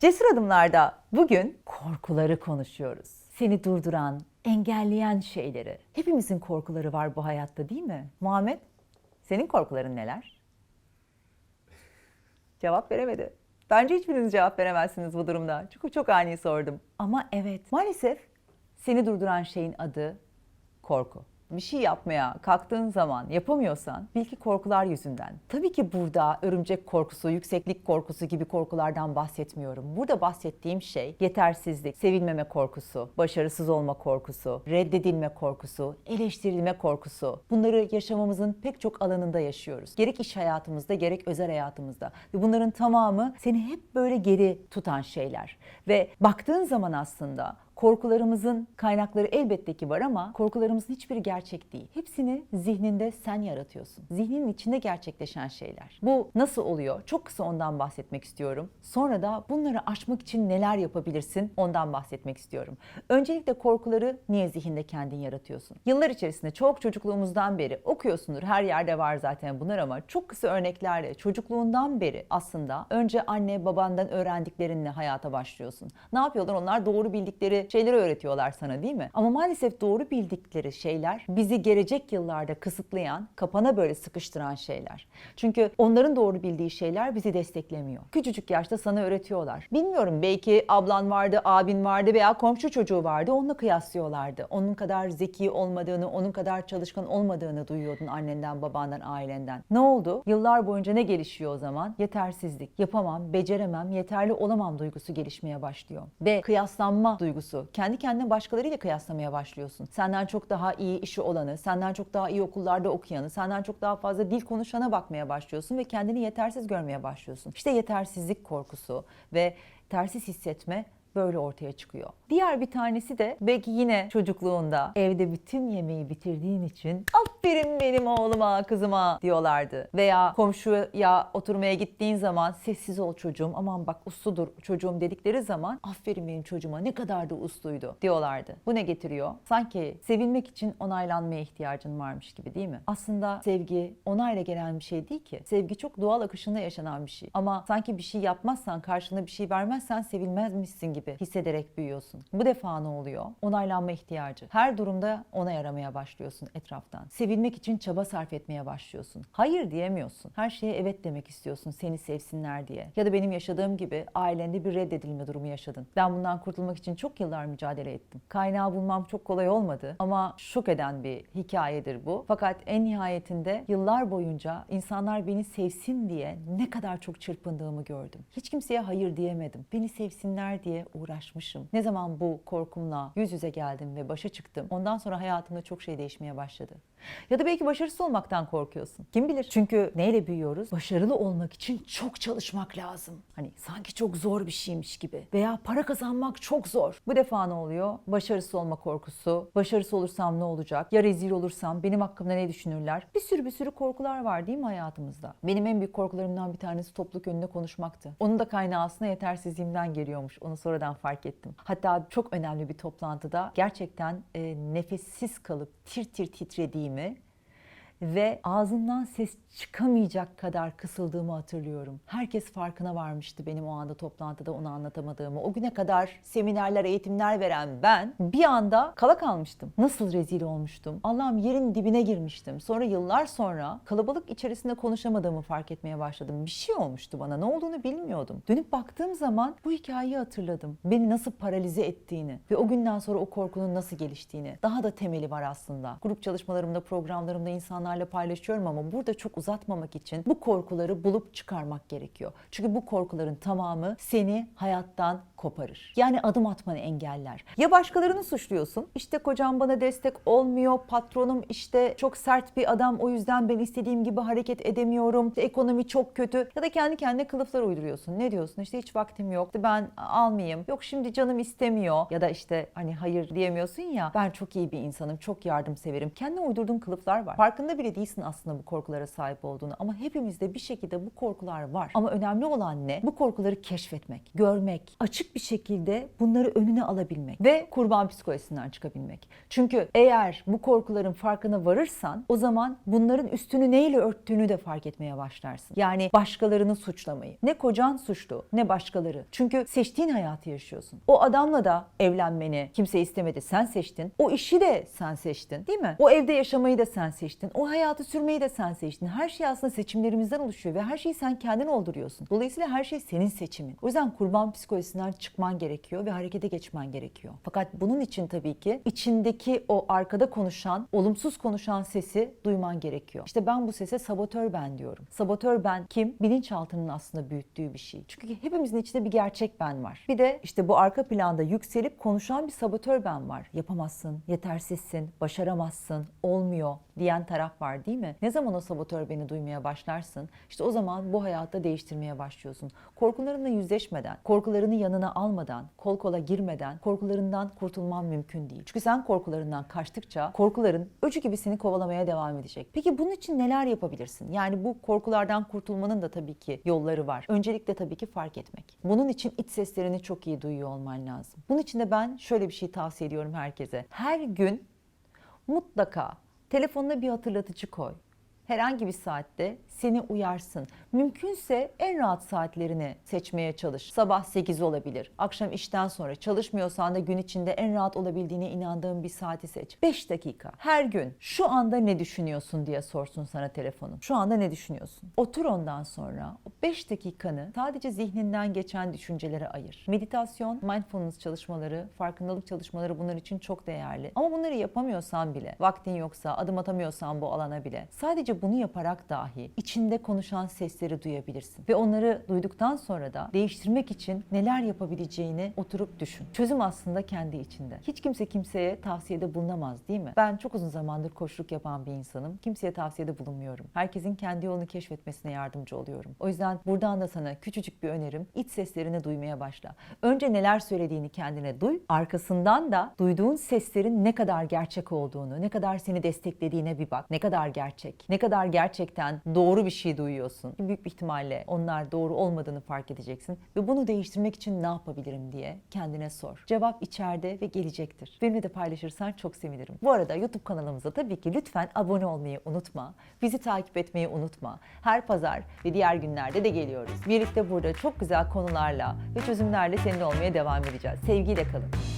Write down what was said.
Cesur Adımlar'da bugün korkuları konuşuyoruz. Seni durduran, engelleyen şeyleri. Hepimizin korkuları var bu hayatta değil mi? Muhammed, senin korkuların neler? Cevap veremedi. Bence hiçbiriniz cevap veremezsiniz bu durumda. Çünkü çok ani sordum. Ama evet, maalesef seni durduran şeyin adı korku. Bir şey yapmaya kalktığın zaman yapamıyorsan bil ki korkular yüzünden. Tabii ki burada örümcek korkusu, yükseklik korkusu gibi korkulardan bahsetmiyorum. Burada bahsettiğim şey yetersizlik, sevilmeme korkusu, başarısız olma korkusu, reddedilme korkusu, eleştirilme korkusu. Bunları yaşamamızın pek çok alanında yaşıyoruz. Gerek iş hayatımızda gerek özel hayatımızda. Ve bunların tamamı seni hep böyle geri tutan şeyler. Ve baktığın zaman aslında Korkularımızın kaynakları elbette ki var ama korkularımızın hiçbiri gerçek değil. Hepsini zihninde sen yaratıyorsun. Zihninin içinde gerçekleşen şeyler. Bu nasıl oluyor? Çok kısa ondan bahsetmek istiyorum. Sonra da bunları aşmak için neler yapabilirsin? Ondan bahsetmek istiyorum. Öncelikle korkuları niye zihinde kendin yaratıyorsun? Yıllar içerisinde çok çocukluğumuzdan beri okuyorsundur. Her yerde var zaten bunlar ama çok kısa örneklerle çocukluğundan beri aslında önce anne babandan öğrendiklerinle hayata başlıyorsun. Ne yapıyorlar? Onlar doğru bildikleri şeyleri öğretiyorlar sana değil mi? Ama maalesef doğru bildikleri şeyler bizi gelecek yıllarda kısıtlayan, kapana böyle sıkıştıran şeyler. Çünkü onların doğru bildiği şeyler bizi desteklemiyor. Küçücük yaşta sana öğretiyorlar. Bilmiyorum belki ablan vardı, abin vardı veya komşu çocuğu vardı onunla kıyaslıyorlardı. Onun kadar zeki olmadığını, onun kadar çalışkan olmadığını duyuyordun annenden, babandan, ailenden. Ne oldu? Yıllar boyunca ne gelişiyor o zaman? Yetersizlik. Yapamam, beceremem, yeterli olamam duygusu gelişmeye başlıyor. Ve kıyaslanma duygusu. Kendi kendine başkalarıyla kıyaslamaya başlıyorsun. Senden çok daha iyi işi olanı, senden çok daha iyi okullarda okuyanı, senden çok daha fazla dil konuşana bakmaya başlıyorsun ve kendini yetersiz görmeye başlıyorsun. İşte yetersizlik korkusu ve tersiz hissetme böyle ortaya çıkıyor. Diğer bir tanesi de belki yine çocukluğunda evde bütün yemeği bitirdiğin için aferin benim oğluma kızıma diyorlardı. Veya komşuya oturmaya gittiğin zaman sessiz ol çocuğum aman bak usludur çocuğum dedikleri zaman aferin benim çocuğuma ne kadar da usluydu diyorlardı. Bu ne getiriyor? Sanki sevilmek için onaylanmaya ihtiyacın varmış gibi değil mi? Aslında sevgi onayla gelen bir şey değil ki. Sevgi çok doğal akışında yaşanan bir şey. Ama sanki bir şey yapmazsan karşılığında bir şey vermezsen sevilmezmişsin gibi hissederek büyüyorsun. Bu defa ne oluyor? Onaylanma ihtiyacı. Her durumda onay aramaya başlıyorsun etraftan. Sevilmek için çaba sarf etmeye başlıyorsun. Hayır diyemiyorsun. Her şeye evet demek istiyorsun seni sevsinler diye. Ya da benim yaşadığım gibi ailende bir reddedilme durumu yaşadın. Ben bundan kurtulmak için çok yıllar mücadele ettim. Kaynağı bulmam çok kolay olmadı ama şok eden bir hikayedir bu. Fakat en nihayetinde yıllar boyunca insanlar beni sevsin diye ne kadar çok çırpındığımı gördüm. Hiç kimseye hayır diyemedim. Beni sevsinler diye uğraşmışım. Ne zaman bu korkumla yüz yüze geldim ve başa çıktım. Ondan sonra hayatımda çok şey değişmeye başladı. Ya da belki başarısız olmaktan korkuyorsun. Kim bilir? Çünkü neyle büyüyoruz? Başarılı olmak için çok çalışmak lazım. Hani sanki çok zor bir şeymiş gibi. Veya para kazanmak çok zor. Bu defa ne oluyor? Başarısız olma korkusu. Başarısız olursam ne olacak? Ya rezil olursam benim hakkımda ne düşünürler? Bir sürü bir sürü korkular var değil mi hayatımızda? Benim en büyük korkularımdan bir tanesi topluluk önünde konuşmaktı. Onun da kaynağı aslında yetersizliğimden geliyormuş. Onu sonradan fark ettim. Hatta çok önemli bir toplantıda gerçekten e, nefessiz kalıp tir tir titrediğimi ve ağzımdan ses çıkamayacak kadar kısıldığımı hatırlıyorum. Herkes farkına varmıştı benim o anda toplantıda onu anlatamadığımı. O güne kadar seminerler, eğitimler veren ben bir anda kala kalmıştım. Nasıl rezil olmuştum. Allah'ım yerin dibine girmiştim. Sonra yıllar sonra kalabalık içerisinde konuşamadığımı fark etmeye başladım. Bir şey olmuştu bana. Ne olduğunu bilmiyordum. Dönüp baktığım zaman bu hikayeyi hatırladım. Beni nasıl paralize ettiğini ve o günden sonra o korkunun nasıl geliştiğini. Daha da temeli var aslında. Grup çalışmalarımda, programlarımda insanlarla paylaşıyorum ama burada çok uzatmamak için bu korkuları bulup çıkarmak gerekiyor. Çünkü bu korkuların tamamı seni hayattan koparır. Yani adım atmanı engeller. Ya başkalarını suçluyorsun. İşte kocam bana destek olmuyor, patronum işte çok sert bir adam o yüzden ben istediğim gibi hareket edemiyorum. Ekonomi çok kötü. Ya da kendi kendine kılıflar uyduruyorsun. Ne diyorsun? İşte hiç vaktim yok. Ben almayayım. Yok şimdi canım istemiyor. Ya da işte hani hayır diyemiyorsun ya. Ben çok iyi bir insanım, çok yardımseverim. Kendine uydurduğun kılıflar var. Farkında bile değilsin aslında bu korkulara sahip olduğunu. Ama hepimizde bir şekilde bu korkular var. Ama önemli olan ne? Bu korkuları keşfetmek, görmek, açık bir şekilde bunları önüne alabilmek ve kurban psikolojisinden çıkabilmek. Çünkü eğer bu korkuların farkına varırsan o zaman bunların üstünü neyle örttüğünü de fark etmeye başlarsın. Yani başkalarını suçlamayı. Ne kocan suçlu ne başkaları. Çünkü seçtiğin hayatı yaşıyorsun. O adamla da evlenmeni kimse istemedi sen seçtin. O işi de sen seçtin değil mi? O evde yaşamayı da sen seçtin. O hayatı sürmeyi de sen seçtin. Her şey aslında seçimlerimizden oluşuyor ve her şeyi sen kendin olduruyorsun. Dolayısıyla her şey senin seçimin. O yüzden kurban psikolojisinden çıkman gerekiyor ve harekete geçmen gerekiyor. Fakat bunun için tabii ki içindeki o arkada konuşan, olumsuz konuşan sesi duyman gerekiyor. İşte ben bu sese sabotör ben diyorum. Sabotör ben kim? Bilinçaltının aslında büyüttüğü bir şey. Çünkü hepimizin içinde bir gerçek ben var. Bir de işte bu arka planda yükselip konuşan bir sabotör ben var. Yapamazsın, yetersizsin, başaramazsın, olmuyor diyen taraf var değil mi? Ne zaman o sabotör beni duymaya başlarsın? İşte o zaman bu hayatta değiştirmeye başlıyorsun. Korkularınla yüzleşmeden, korkularını yanına almadan, kol kola girmeden korkularından kurtulman mümkün değil. Çünkü sen korkularından kaçtıkça korkuların öcü gibi seni kovalamaya devam edecek. Peki bunun için neler yapabilirsin? Yani bu korkulardan kurtulmanın da tabii ki yolları var. Öncelikle tabii ki fark etmek. Bunun için iç seslerini çok iyi duyuyor olman lazım. Bunun için de ben şöyle bir şey tavsiye ediyorum herkese. Her gün mutlaka telefonuna bir hatırlatıcı koy. Herhangi bir saatte seni uyarsın. Mümkünse en rahat saatlerini seçmeye çalış. Sabah 8 olabilir. Akşam işten sonra çalışmıyorsan da gün içinde en rahat olabildiğine inandığın bir saati seç. 5 dakika. Her gün şu anda ne düşünüyorsun diye sorsun sana telefonun. Şu anda ne düşünüyorsun? Otur ondan sonra o 5 dakikanı sadece zihninden geçen düşüncelere ayır. Meditasyon, mindfulness çalışmaları, farkındalık çalışmaları bunlar için çok değerli. Ama bunları yapamıyorsan bile, vaktin yoksa, adım atamıyorsan bu alana bile sadece bunu yaparak dahi içinde konuşan sesleri duyabilirsin. Ve onları duyduktan sonra da değiştirmek için neler yapabileceğini oturup düşün. Çözüm aslında kendi içinde. Hiç kimse kimseye tavsiyede bulunamaz değil mi? Ben çok uzun zamandır koçluk yapan bir insanım. Kimseye tavsiyede bulunmuyorum. Herkesin kendi yolunu keşfetmesine yardımcı oluyorum. O yüzden buradan da sana küçücük bir önerim. İç seslerini duymaya başla. Önce neler söylediğini kendine duy. Arkasından da duyduğun seslerin ne kadar gerçek olduğunu, ne kadar seni desteklediğine bir bak. Ne kadar gerçek, ne kadar gerçekten doğru bir şey duyuyorsun. Büyük bir ihtimalle onlar doğru olmadığını fark edeceksin ve bunu değiştirmek için ne yapabilirim diye kendine sor. Cevap içeride ve gelecektir. Benimle de paylaşırsan çok sevinirim. Bu arada YouTube kanalımıza tabii ki lütfen abone olmayı unutma. Bizi takip etmeyi unutma. Her pazar ve diğer günlerde de geliyoruz. Birlikte burada çok güzel konularla ve çözümlerle seninle olmaya devam edeceğiz. Sevgiyle kalın.